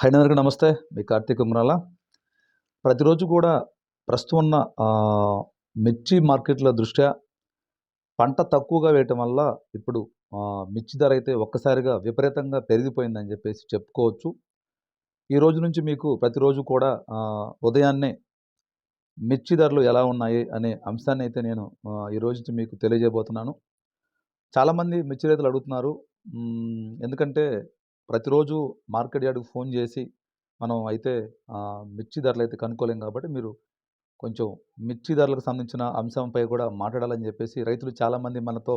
High నమస్తే. మీ కార్తీక్ ఉమ్రాల ప్రతిరోజు కూడా ప్రస్తుతం ఉన్న మిర్చి మార్కెట్ల దృష్ట్యా పంట తక్కువగా వేయటం వల్ల ఇప్పుడు మిర్చి ధర అయితే ఒక్కసారిగా విపరీతంగా పెరిగిపోయిందని చెప్పేసి చెప్పుకోవచ్చు. ఈ రోజు నుంచి మీకు ప్రతిరోజు కూడా ఉదయాన్నే మిర్చి ధరలు ఎలా ఉన్నాయి అనే అంశాన్ని అయితే నేను ఈ రోజు నుంచి మీకు తెలియజేయబోతున్నాను. చాలామంది మిర్చి రైతులు అడుగుతున్నారు ఎందుకంటే ప్రతిరోజు మార్కెట్ యార్డ్కి ఫోన్ చేసి మనం అయితే మిర్చి ధరలు అయితే కనుక్కోలేం కాబట్టి మీరు కొంచెం మిర్చి ధరలకు సంబంధించిన అంశంపై కూడా మాట్లాడాలని చెప్పేసి రైతులు చాలామంది మనతో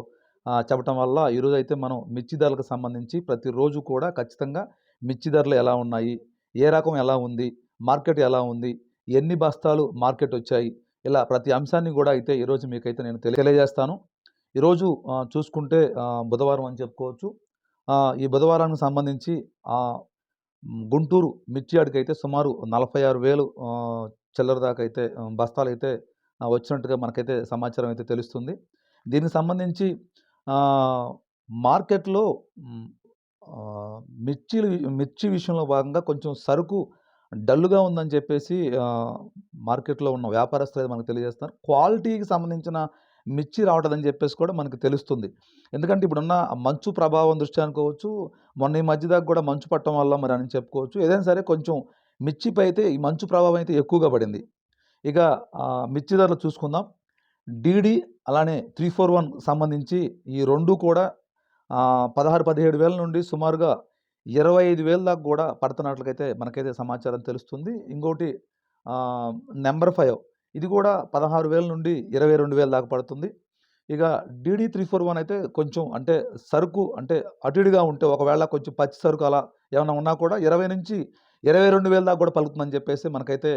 చెప్పడం వల్ల ఈరోజు అయితే మనం మిర్చి ధరలకు సంబంధించి ప్రతిరోజు కూడా ఖచ్చితంగా మిర్చి ధరలు ఎలా ఉన్నాయి ఏ రకం ఎలా ఉంది మార్కెట్ ఎలా ఉంది ఎన్ని బస్తాలు మార్కెట్ వచ్చాయి ఇలా ప్రతి అంశాన్ని కూడా అయితే ఈరోజు మీకైతే నేను తెలి- తెలియజేస్తాను. ఈరోజు చూసుకుంటే బుధవారం అని చెప్పుకోవచ్చు. ఈ బుధవారానికి సంబంధించి గుంటూరు మిర్చి అయితే సుమారు నలభై ఆరు వేలు చిల్లర దాకా అయితే బస్తాలు అయితే వచ్చినట్టుగా మనకైతే సమాచారం అయితే తెలుస్తుంది. దీనికి సంబంధించి మార్కెట్లో మిర్చిలు మిర్చీలు మిర్చి విషయంలో భాగంగా కొంచెం సరుకు డల్లుగా ఉందని చెప్పేసి మార్కెట్లో ఉన్న వ్యాపారస్తులు అయితే మనకు తెలియజేస్తున్నారు. క్వాలిటీకి సంబంధించిన మిర్చి రావటదని చెప్పేసి కూడా మనకు తెలుస్తుంది. ఎందుకంటే ఇప్పుడున్న మంచు ప్రభావం దృష్టి అనుకోవచ్చు మొన్న ఈ మధ్య దాకా కూడా మంచు పట్టడం వల్ల మరి అని చెప్పుకోవచ్చు. ఏదైనా సరే కొంచెం మిర్చిపై అయితే ఈ మంచు ప్రభావం అయితే ఎక్కువగా పడింది. ఇక మిర్చి ధరలు చూసుకుందాం. డీడీ అలానే త్రీ ఫోర్ వన్ సంబంధించి ఈ రెండు కూడా పదహారు పదిహేడు వేల నుండి సుమారుగా ఇరవై ఐదు వేల దాకా కూడా పడుతున్నట్లయితే మనకైతే సమాచారం తెలుస్తుంది. ఇంకోటి నెంబర్ ఫైవ్ ఇది కూడా పదహారు వేల నుండి ఇరవై రెండు వేల దాకా పడుతుంది. ఇక డీడీ త్రీ ఫోర్ వన్ అయితే కొంచెం అంటే సరుకు అంటే అటు ఇటుగా ఉంటే ఒకవేళ కొంచెం పచ్చి సరుకు అలా ఏమైనా ఉన్నా కూడా ఇరవై నుంచి ఇరవై రెండు వేల దాకా కూడా పలుకుతుందని చెప్పేసి మనకైతే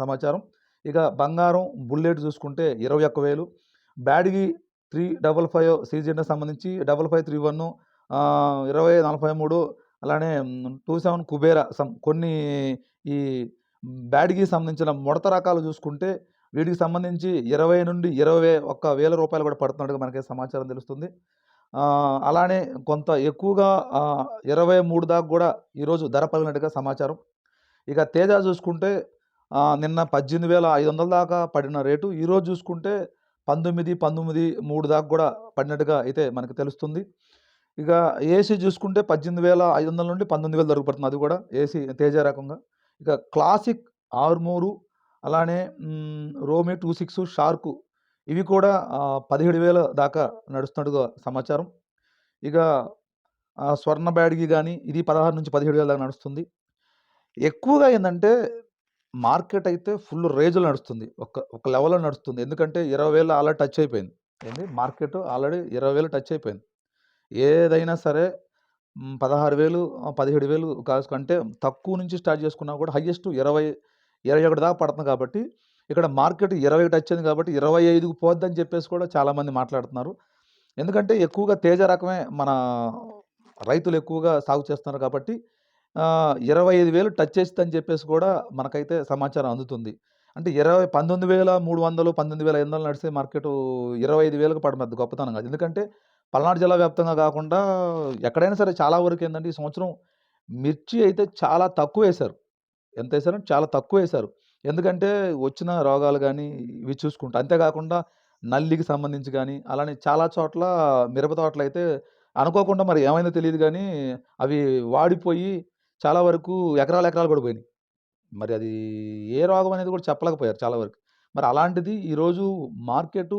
సమాచారం. ఇక బంగారం బుల్లెట్ చూసుకుంటే ఇరవై ఒక్క వేలు. బ్యాడ్గి త్రీ డబల్ ఫైవ్ సీజన్కి సంబంధించి డబల్ ఫైవ్ త్రీ వన్ ఇరవై నలభై మూడు అలానే టూ సెవెన్ కుబేరా సమ్ కొన్ని ఈ బ్యాడ్కి సంబంధించిన ముడత రకాలు చూసుకుంటే వీటికి సంబంధించి ఇరవై నుండి ఇరవై ఒక్క వేల రూపాయలు కూడా పడుతున్నట్టుగా మనకి సమాచారం తెలుస్తుంది. అలానే కొంత ఎక్కువగా ఇరవై మూడు దాకా కూడా ఈరోజు ధర పగిలినట్టుగా సమాచారం. ఇక తేజ చూసుకుంటే నిన్న పద్దెనిమిది వేల ఐదు వందల దాకా పడిన రేటు ఈరోజు చూసుకుంటే పంతొమ్మిది పంతొమ్మిది మూడు దాకా కూడా పడినట్టుగా అయితే మనకు తెలుస్తుంది. ఇక ఏసీ చూసుకుంటే పద్దెనిమిది వేల ఐదు వందల నుండి పంతొమ్మిది వేలు దొరకబడుతుంది అది కూడా ఏసీ తేజ రకంగా. ఇక క్లాసిక్ ఆర్మూరు అలానే రోమే టూ సిక్స్ షార్కు ఇవి కూడా పదిహేడు వేల దాకా నడుస్తున్నట్టుగా సమాచారం. ఇక స్వర్ణ బ్యాడ్గి కానీ ఇది పదహారు నుంచి పదిహేడు వేల దాకా నడుస్తుంది. ఎక్కువగా ఏంటంటే మార్కెట్ అయితే ఫుల్ రేజ్లో నడుస్తుంది. ఒక ఒక లెవెల్లో నడుస్తుంది. ఎందుకంటే ఇరవై వేలు ఆల్రెడీ టచ్ అయిపోయింది. ఏంది? మార్కెట్ ఆల్రెడీ ఇరవై వేలు టచ్ అయిపోయింది. ఏదైనా సరే పదహారు వేలు పదిహేడు వేలు కాసుకుంటే తక్కువ నుంచి స్టార్ట్ చేసుకున్నా కూడా హయ్యెస్ట్ ఇరవై ఇరవై ఒకటి దాకా పడుతుంది కాబట్టి ఇక్కడ మార్కెట్ ఇరవై టచ్ అయింది కాబట్టి ఇరవై ఐదుకు పోద్దని చెప్పేసి కూడా చాలామంది మాట్లాడుతున్నారు. ఎందుకంటే ఎక్కువగా తేజ రకమే మన రైతులు ఎక్కువగా సాగు చేస్తున్నారు కాబట్టి ఇరవై ఐదు వేలు టచ్ చేస్తుందని చెప్పేసి కూడా మనకైతే సమాచారం అందుతుంది. అంటే ఇరవై పంతొమ్మిది వేల మూడు వందలు పంతొమ్మిది వేల ఐదు వందలు నడిచే మార్కెట్ ఇరవై ఐదు వేలకు పడడం గొప్పతనం కాదు. ఎందుకంటే పల్నాడు జిల్లా వ్యాప్తంగా కాకుండా ఎక్కడైనా సరే చాలా వరకు ఏంటంటే ఈ సంవత్సరం మిర్చి అయితే చాలా తక్కువ వేశారు. ఎంత వేశారు? చాలా తక్కువ వేశారు. ఎందుకంటే వచ్చిన రోగాలు కానీ ఇవి చూసుకుంటా. అంతేకాకుండా నల్లికి సంబంధించి కానీ అలానే చాలా చోట్ల మిరప తోటలు అయితే అనుకోకుండా మరి ఏమైందో తెలియదు కానీ అవి వాడిపోయి చాలా వరకు ఎకరాలు ఎకరాలు కూడా పోయినాయి మరి అది ఏ రోగం అనేది కూడా చెప్పలేకపోయారు చాలా వరకు. మరి అలాంటిది ఈరోజు మార్కెట్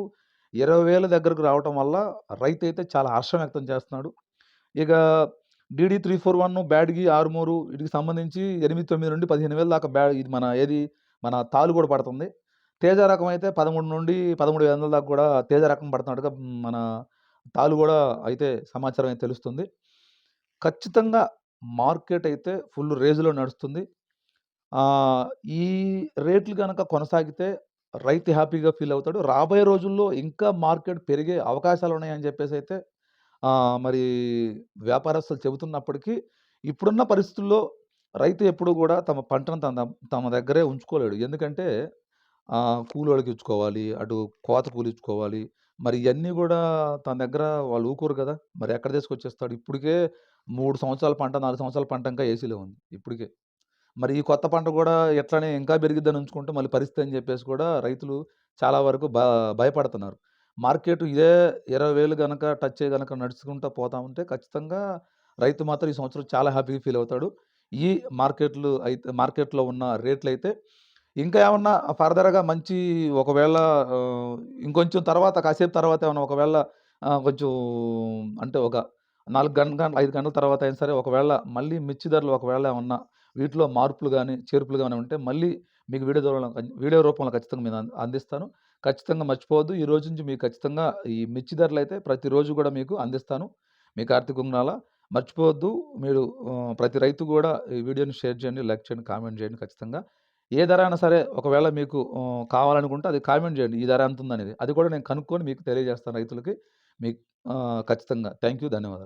ఇరవై వేల దగ్గరకు రావటం వల్ల రైతు అయితే చాలా హర్షం వ్యక్తం చేస్తున్నాడు. ఇక DD three four one Byadgi Armoor వీటికి సంబంధించి ఎనిమిది తొమ్మిది నుండి పదిహేను వేల దాకా బ్యాడ్ ఇది మన ఏది మన తాలు కూడా పడుతుంది. తేజ రకం అయితే పదమూడు నుండి పదమూడు వేల వందల దాకా కూడా తేజ రకం పడుతున్నట్టుగా మన తాలు కూడా అయితే సమాచారం అయితే తెలుస్తుంది. ఖచ్చితంగా మార్కెట్ అయితే ఫుల్ రేజ్లో నడుస్తుంది. ఈ రేట్లు కనుక కొనసాగితే రైతు హ్యాపీగా ఫీల్ అవుతాడు. రాబోయే రోజుల్లో ఇంకా మార్కెట్ పెరిగే అవకాశాలు ఉన్నాయని చెప్పేసి అయితే మరి వ్యాపారస్తులు చెబుతున్నప్పటికీ ఇప్పుడున్న పరిస్థితుల్లో రైతు ఎప్పుడు కూడా తమ పంటను తన తమ దగ్గరే ఉంచుకోలేడు. ఎందుకంటే కూలోళ్ళకి ఇచ్చుకోవాలి అటు కోత కూలి ఇచ్చుకోవాలి. మరి ఇవన్నీ కూడా తన దగ్గర వాళ్ళు ఊకోరు కదా! మరి ఎక్కడ తీసుకొచ్చేస్తాడు? ఇప్పటికే మూడు సంవత్సరాల పంట నాలుగు సంవత్సరాల పంట ఇంకా ఏసీలో ఉంది. ఇప్పటికే. మరి ఈ కొత్త పంట కూడా ఎట్లానే ఇంకా పెరిగిద్దని ఉంచుకుంటే మళ్ళీ పరిస్థితి అని చెప్పేసి కూడా రైతులు చాలా వరకు భయపడుతున్నారు. మార్కెట్ ఇదే ఇరవై వేలు కనుక టచ్ అయ్యి నడుచుకుంటూ పోతా ఉంటే ఖచ్చితంగా రైతు మాత్రం ఈ సంవత్సరం చాలా హ్యాపీగా ఫీల్ అవుతాడు. ఈ మార్కెట్లు అయితే మార్కెట్లో ఉన్న రేట్లు అయితే ఇంకా ఏమన్నా ఫర్దర్‌గా మంచి ఒకవేళ ఇంకొంచెం తర్వాత కాసేపు తర్వాత ఏమన్నా ఒకవేళ కొంచెం అంటే ఒక నాలుగు గంటల ఐదు గంటల తర్వాత అయినా సరే ఒకవేళ మళ్ళీ మిర్చి ధరలు ఒకవేళ ఏమన్నా వీటిలో మార్పులు కానీ చేర్పులు కానీ ఉంటే మళ్ళీ మీకు వీడియో ద్వారా వీడియో రూపంలో ఖచ్చితంగా నేను అందిస్తాను. ఖచ్చితంగా మర్చిపోవద్దు. ఈ రోజు నుంచి మీకు ఖచ్చితంగా ఈ మిర్చి ధరలు అయితే ప్రతిరోజు కూడా మీకు అందిస్తాను. మీ కార్తీక్ ఉంగరాల. మర్చిపోవద్దు. మీరు ప్రతి రైతు కూడా ఈ వీడియోని షేర్ చేయండి, లైక్ చేయండి, కామెంట్ చేయండి ఖచ్చితంగా. ఏ ధర అయినా సరే ఒకవేళ మీకు కావాలనుకుంటే అది కామెంట్ చేయండి. ఈ ధర ఎంత ఉందనేది అది కూడా నేను కనుక్కొని మీకు తెలియజేస్తాను రైతులకి. మీకు ఖచ్చితంగా. Thank you. ధన్యవాదాలు.